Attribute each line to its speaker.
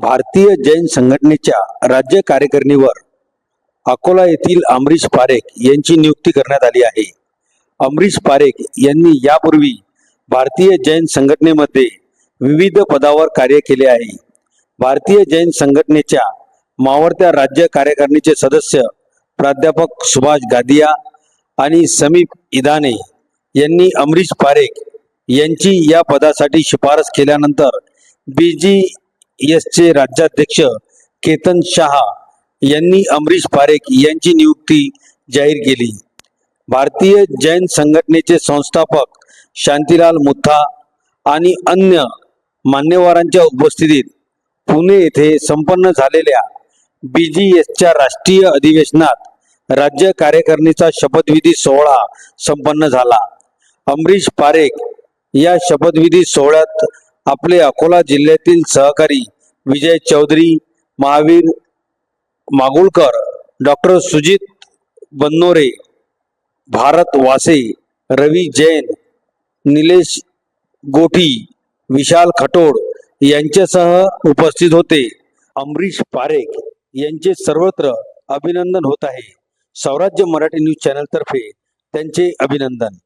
Speaker 1: भारतीय जैन संघटनेच्या राज्य कार्यकारिणीवर अकोला येथील अमरीश पारेख यांची नियुक्ती करण्यात आली आहे. अमरीश पारेख यांनी यापूर्वी भारतीय जैन संघटनेमध्ये विविध पदावर कार्य केले आहे. भारतीय जैन संघटनेच्या मावळत्या राज्य कार्यकारिणीचे सदस्य प्राध्यापक सुभाष गादिया आणि समीप इदाने यांनी अमरीश पारेख यांची या पदासाठी शिफारस केल्यानंतर बी जी एसचे राज्याध्यक्ष केतन शहा यांनी अमरीश पारेख यांची नियुक्ती जाहीर केली. भारतीय जैन संघटनेचे संस्थापक शांतीलाल मुथा आणि अन्य मान्यवरांच्या उपस्थितीत पुणे येथे संपन्न झालेल्या बी जी एसच्या राष्ट्रीय अधिवेशनात राज्य कार्यकारिणीचा शपथविधी सोहळा संपन्न झाला. अमरीश पारेख या शपथविधी सोहळ्यात आपले अकोला जिल्ह्यातील सहकारी विजय चौधरी महावीर मागुळकर डॉक्टर सुजित बन्नोरे भारत वासे रवी जैन निलेश गोठी विशाल खटोड यांच्यासह उपस्थित होते. अमरीश पारेख यांचे सर्वत्र अभिनंदन होत आहे. स्वराज्य मराठी न्यूज चॅनलतर्फे त्यांचे अभिनंदन.